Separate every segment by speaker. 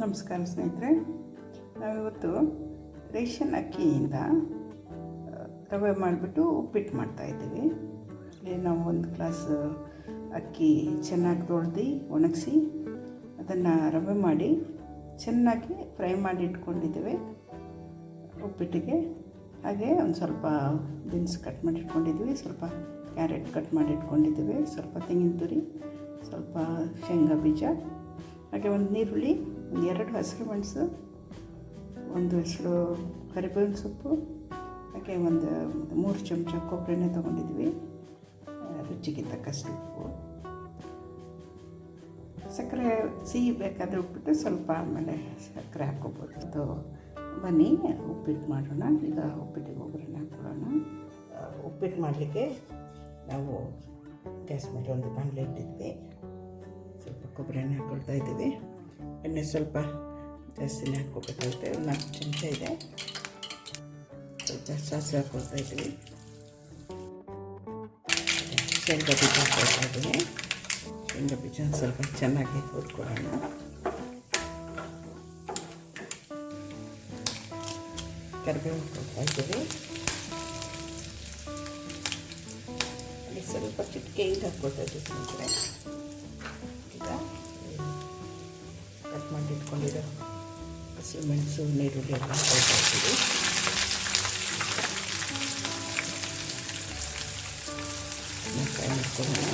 Speaker 1: ನಮಸ್ಕಾರ ಸ್ನೇಹಿತರೆ. ನಾವಿವತ್ತು ರೇಷನ್ ಅಕ್ಕಿಯಿಂದ ರವೆ ಮಾಡಿಬಿಟ್ಟು ಉಪ್ಪಿಟ್ಟು ಮಾಡ್ತಾಯಿದ್ದೀವಿ ಇಲ್ಲಿ ನಾವು ಒಂದು ಗ್ಲಾಸ್ ಅಕ್ಕಿ ಚೆನ್ನಾಗಿ ತೊಳೆದು ಒಣಗಿಸಿ, ಅದನ್ನು ರವೆ ಮಾಡಿ ಚೆನ್ನಾಗಿ ಫ್ರೈ ಮಾಡಿ ಇಟ್ಕೊಂಡಿದ್ದೇವೆ ಉಪ್ಪಿಟ್ಟಿಗೆ. ಹಾಗೆ ಒಂದು ಸ್ವಲ್ಪ ಬೀನ್ಸ್ ಕಟ್ ಮಾಡಿ ಇಟ್ಕೊಂಡಿದ್ವಿ ಸ್ವಲ್ಪ ಕ್ಯಾರೆಟ್ ಕಟ್ ಮಾಡಿ ಇಟ್ಕೊಂಡಿದ್ದೀವಿ, ಸ್ವಲ್ಪ ತೆಂಗಿನ ತುರಿ, ಸ್ವಲ್ಪ ಶೇಂಗಾ ಬೀಜ, ಹಾಗೆ ಒಂದು ನೀರುಳ್ಳಿ ಒಂದು ಎರಡು ಹಸಿರು ಮೆಣಸು, ಒಂದು ಹೆಸರು ಕರಿಬೇವಿನ ಸೊಪ್ಪು, ಹಾಗೆ ಒಂದು ಮೂರು ಚಮಚ ಕೊಬ್ಬರಿನೇ ತೊಗೊಂಡಿದ್ವಿ. ರುಚಿಗೆ ತಕ್ಕಷ್ಟು ಉಪ್ಪು. ಸಕ್ಕರೆ ಸಿಹಿ ಬೇಕಾದರೆ ಉಪ್ಪಿಟ್ಟು ಸ್ವಲ್ಪ ಆಮೇಲೆ ಸಕ್ಕರೆ ಹಾಕ್ಕೋಬೋದು. ಅದು ಬನ್ನಿ, ಉಪ್ಪಿಟ್ಟು ಮಾಡೋಣ. ಈಗ ಉಪ್ಪಿಟ್ಟಿಗೆ ಒಗ್ಗರಣೆ ಹಾಕೊಳ್ಳೋಣ ಉಪ್ಪಿಟ್ಟು ಮಾಡಲಿಕ್ಕೆ ನಾವು ಗ್ಯಾಸ್ ಮೇಲೆ ಒಂದು ಬಾಣಲೆ ಇಟ್ಟಿದ್ವಿ. ಸ್ವಲ್ಪ ಕೊಬ್ಬರಿ ಹಾಕ್ಕೊಳ್ತಾ ಇದ್ದೀವಿ. ಎಣ್ಣೆ ಸ್ವಲ್ಪ ಜಾಸ್ತಿನೇ ಹಾಕ್ಕೋಬೇಕಾಗುತ್ತೆ ಒಂದು ನಾಲ್ಕು ಚಮಚ ಇದೆ ಸ್ವಲ್ಪ ಸಾಸಿವೆ ಹಾಕ್ಕೊಳ್ತಾ ಇದ್ದೀವಿ ಶೇಂಗಾ ಬೀಜ ಹಾಕ್ಕೊಳ್ತಾ ಇದ್ದೀನಿ ಶೇಂಗಾ ಬೀಜ ಒಂದ್ ಸ್ವಲ್ಪ ಚೆನ್ನಾಗಿ ಹುರ್ಕೊಳ್ಳೋಣ ಕರಿಬೇವು ಹಾಕ್ಕೊಳ್ತಾ ಇದ್ದೀವಿ ಅಲ್ಲಿ ಸ್ವಲ್ಪ ಚಿಟಿಕೆ ಹಿಂಗೆ ಹಾಕ್ಕೊಳ್ತಾ ಇದ್ದೀವಿ ಸ್ನೇಹಿತರೆ ಈಗ ಕಟ್ ಮಾಡಿ ಇಟ್ಕೊಂಡಿರೋ ಹಸಿಮೆಣಸು ನೀರುಳ್ಳಿ ಎಲ್ಲ ಹಾಕ್ತೀವಿ ಫ್ರೈ ಮಾಡ್ಕೊಳ್ಳೋಣ.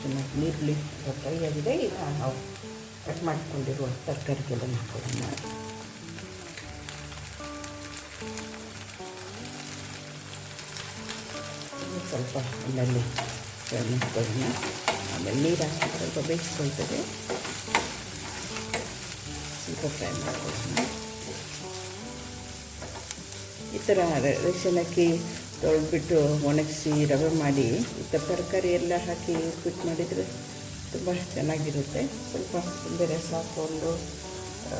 Speaker 1: ಚೆನ್ನಾಗಿ ನೀರುಳ್ಳಿ ಫ್ರೈ ಆಗಿದೆ. ಈಗ ನಾವು ಕಟ್ ಮಾಡ್ಕೊಂಡಿರುವ ತರಕಾರಿಗೆಲ್ಲ ಹಾಕೊಳ್ಳೋಣ. ಸ್ವಲ್ಪ ಅಲ್ಲಲ್ಲಿ ಮಾಡ್ಕೊಳ್ಳೋಣ ಆಮೇಲೆ ನೀರು ಹಾಕಿ ಸ್ವಲ್ಪ ಬೇಯಿಸ್ಕೊಳ್ತದೆ ಸ್ವಲ್ಪ ಫ್ರೈ ಮಾಡ್ಕೊಳ್ಳೋಣ ಈ ಥರ ರೇಷನ್ ಅಕ್ಕಿ ತೊಳೆದ್ಬಿಟ್ಟು ಒಣಗಿಸಿ ರವೆ ಮಾಡಿ ಈ ಥರ ತರಕಾರಿ ಎಲ್ಲ ಹಾಕಿ ಉಪ್ಪಿಟ್ಟು ಮಾಡಿದರೆ ತುಂಬ ಚೆನ್ನಾಗಿರುತ್ತೆ. ಸ್ವಲ್ಪ ಬೇರೆ ಆ,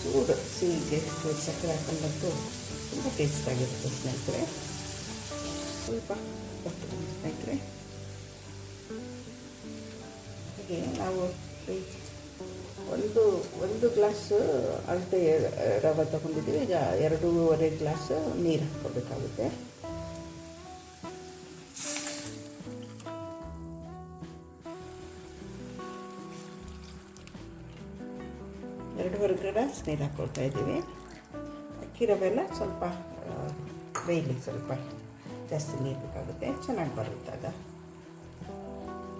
Speaker 1: ಚೂರು ಸಿಹಿಗೆ ಸಕ್ಕರೆ ಹಾಕೊಂಡಂತೂ ತುಂಬ ಟೇಸ್ಟಾಗಿರುತ್ತೆ ಸ್ನೇಹಿತರೆ. ಸ್ವಲ್ಪ ಸ್ನೇಹಿತರೆ. ಹಾಗೆ ನಾವು ಒಂದು ಒಂದು ಗ್ಲಾಸ್ ಅಳತೆ ರವೆ ತಗೊಂಡಿದ್ದೀವಿ. ಈಗ ಎರಡೂವರೆ ಗ್ಲಾಸ್ ನೀರು ಹಾಕ್ಕೋಬೇಕಾಗುತ್ತೆ ಎರಡೂವರೆ ಗ್ಲಾಸ್ ನೀರು ಹಾಕ್ಕೊಳ್ತಾ ಇದ್ದೀವಿ. ಅಕ್ಕಿ ರವೆ ಎಲ್ಲ ಸ್ವಲ್ಪ ಬೇಯಲಿ ಸ್ವಲ್ಪ ಜಾಸ್ತಿ ನೀರು ಬೇಕಾಗುತ್ತೆ. ಚೆನ್ನಾಗಿ ಬರುತ್ತೆ ಆಗ.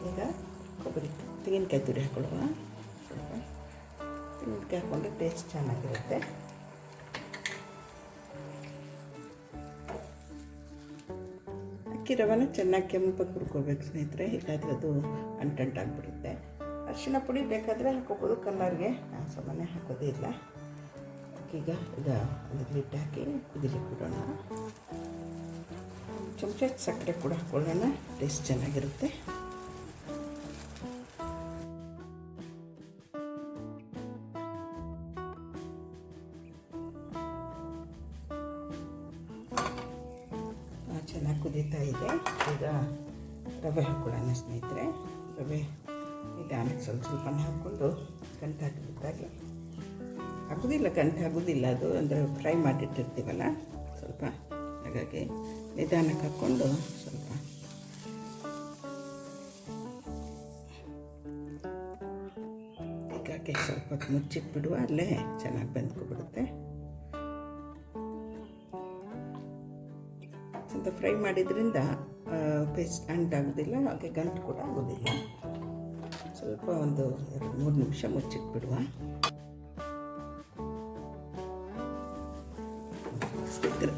Speaker 1: ಈಗ ಕೊಬ್ಬರಿ ತೆಂಗಿನಕಾಯಿ ತುರಿ ಹಾಕೊಳ್ಳೋಣ ಸ್ವಲ್ಪ ತೆಂಗಿನಕಾಯಿ ಹಾಕ್ಕೊಂಡ್ರೆ ಟೇಸ್ಟ್ ಚೆನ್ನಾಗಿರುತ್ತೆ. ಅಕ್ಕಿ ರವೆನ ಚೆನ್ನಾಗಿ ಕೆಂಪಗೆ ಹುರ್ಕೋಬೇಕು ಸ್ನೇಹಿತರೆ, ಇಲ್ಲಾದರೆ ಅದು ಅಂಟಂಟಾಗ್ಬಿಡುತ್ತೆ ಅರಿಶಿನ ಪುಡಿ ಬೇಕಾದರೆ ಹಾಕೋಬೋದು, ಕಲ್ಲರ್ಗೆ. ನಾನು ಸಾಮಾನ್ಯ ಹಾಕೋದೇ ಇಲ್ಲ. ಈಗ ಇದು ಲಿಡ್ ಹಾಕಿ ಕುದಿಲಿಕ್ಕೆ ಬಿಡೋಣ ಚಮಚ ಸಕ್ಕರೆ ಕೂಡ ಹಾಕ್ಕೊಳ್ಳೋಣ ಟೇಸ್ಟ್ ಚೆನ್ನಾಗಿರುತ್ತೆ. ಕುದೀತಾ ಇದೆ. ಈಗ ರವೆ ಹಾಕ್ಕೊಳ್ಳೋಣ ಸ್ನೇಹಿತರೆ. ರವೆ ನಿಧಾನಕ್ಕೆ ಸ್ವಲ್ಪ ಸ್ವಲ್ಪನೇ ಹಾಕ್ಕೊಂಡು ಗಂಟು ಹಾಕಿಬಿಟ್ಟಾಗೆ ಹಾಕೋದಿಲ್ಲ, ಗಂಟು ಆಗೋದಿಲ್ಲ ಅದು. ಅಂದರೆ ಫ್ರೈ ಮಾಡಿಟ್ಟಿರ್ತೀವಲ್ಲ, ಸ್ವಲ್ಪ ಹಾಗಾಗಿ ನಿಧಾನಕ್ಕೆ ಹಾಕ್ಕೊಂಡು ಸ್ವಲ್ಪ. ಹೀಗಾಗಿ ಸ್ವಲ್ಪ ಮುಚ್ಚಿಟ್ಬಿಡುವ, ಅಲ್ಲೇ ಚೆನ್ನಾಗಿ ಬೆಂದ್ಕೊಬಿಡುತ್ತೆ. ಸ್ವಲ್ಪ ಫ್ರೈ ಮಾಡಿದ್ರಿಂದ ಪೇಸ್ಟ್ ಅಂಟಾಗೋದಿಲ್ಲ ಹಾಗೆ ಗಂಟು ಕೂಡ ಆಗೋದಿಲ್ಲ. ಸ್ವಲ್ಪ ಒಂದು ಎರಡು ಮೂರು ನಿಮಿಷ ಮುಚ್ಚಿಟ್ಬಿಡುವ.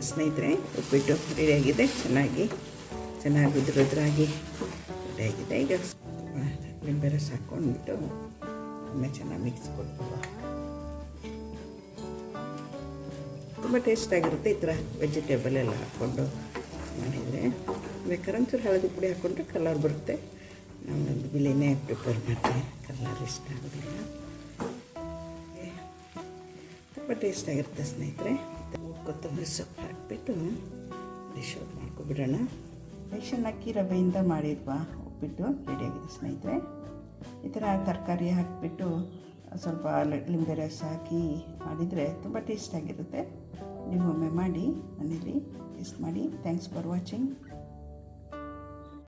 Speaker 1: ಸ್ನೇಹಿತರೆ ಉಪ್ಪಿಟ್ಟು ರೆಡಿಯಾಗಿದೆ ಚೆನ್ನಾಗಿ ಚೆನ್ನಾಗಿ ಉದುರುದ್ರಾಗಿ ರೆಡಿಯಾಗಿದೆ ಈಗ ನಿಂಬೆ ರಸ ಹಾಕ್ಕೊಂಡ್ಬಿಟ್ಟು ಒಮ್ಮೆ ಚೆನ್ನಾಗಿ ಮಿಕ್ಸ್ ಕೊಡ್ತೀವ ತುಂಬ ಟೇಸ್ಟಾಗಿರುತ್ತೆ ಈ ಥರ ವೆಜಿಟೇಬಲ್ ಎಲ್ಲ ಹಾಕ್ಕೊಂಡು. ಮಾಡಿದರೆ ಬೇಕಾದ್ರೆ ಒಂಚೂರು ಹಳದಿ ಪುಡಿ ಹಾಕ್ಕೊಂಡ್ರೆ ಕಲರ್ ಬರುತ್ತೆ. ನಾನು ಬಿಲಿನೇ ಪ್ರಿಪೇರ್ ಮಾಡ್ತೀನಿ ಕಲರ್ ಇಷ್ಟ ಆಗೋದಿಲ್ಲ. ತುಂಬ ಟೇಸ್ಟ್ ಆಗಿರುತ್ತೆ ಸ್ನೇಹಿತರೆ. ಕೊತ್ತಂಬರಿ ಸೊಪ್ಪು ಹಾಕ್ಬಿಟ್ಟು ಡಿಶ್ ಔಟ್ ಮಾಡ್ಕೊಬಿಡೋಣ. ರೇಷನ್ ಅಕ್ಕಿ ರವೆಯಿಂದ ಮಾಡಿರುವ ಉಪ್ಪಿಟ್ಟು ರೆಡಿಯಾಗಿದೆ ಸ್ನೇಹಿತರೆ. ಈ ಥರ ತರಕಾರಿ ಹಾಕಿಬಿಟ್ಟು ಸ್ವಲ್ಪ ಲಿಂಬೆ ರಸ ಹಾಕಿ ಮಾಡಿದರೆ ತುಂಬ ಟೇಸ್ಟಾಗಿರುತ್ತೆ ನೀವು ಒಮ್ಮೆ ಮಾಡಿ ಮನೇಲಿ ಟೇಸ್ಟ್ ಮಾಡಿ. Thanks for watching